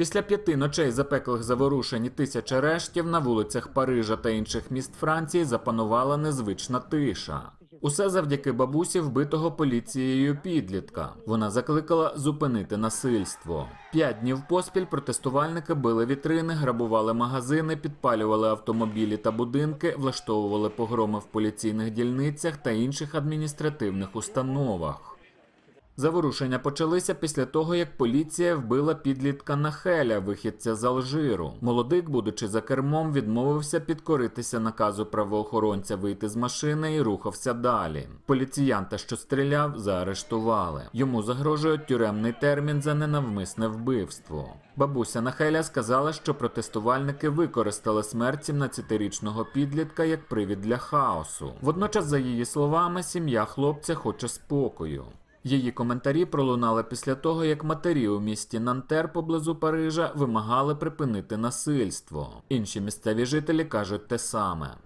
Після п'яти ночей запеклих заворушень і тисяч арештів на вулицях Парижа та інших міст Франції запанувала незвична тиша. Усе завдяки бабусі вбитого поліцією підлітка. Вона закликала зупинити насильство. П'ять днів поспіль протестувальники били вітрини, грабували магазини, підпалювали автомобілі та будинки, влаштовували погроми в поліційних дільницях та інших адміністративних установах. Заворушення почалися після того, як поліція вбила підлітка Нахеля, вихідця з Алжиру. Молодик, будучи за кермом, відмовився підкоритися наказу правоохоронця вийти з машини і рухався далі. Поліціянта, що стріляв, заарештували. Йому загрожує тюремний термін за ненавмисне вбивство. Бабуся Нахеля сказала, що протестувальники використали смерть 17-річного підлітка як привід для хаосу. Водночас, за її словами, сім'я хлопця хоче спокою. Її коментарі пролунали після того, як матері у місті Нантер поблизу Парижа вимагали припинити насильство. Інші місцеві жителі кажуть те саме.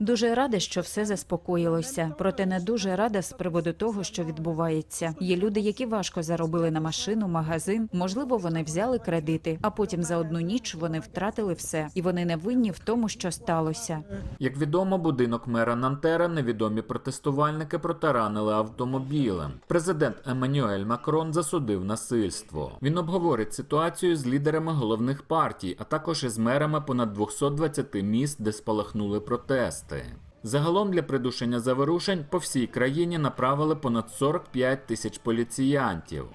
Дуже рада, що все заспокоїлося, проте не дуже рада з приводу того, що відбувається. Є люди, які важко заробили на машину, магазин. Можливо, вони взяли кредити, а потім за одну ніч вони втратили все, і вони не винні в тому, що сталося. Як відомо, будинок мера Нантера невідомі протестувальники протаранили автомобілем. Президент Еммануель Макрон засудив насильство. Він обговорить ситуацію з лідерами головних партій, а також із мерами понад 220 міст, де спалахнули протести. Загалом для придушення заворушень по всій країні направили понад 45 тисяч поліціянтів.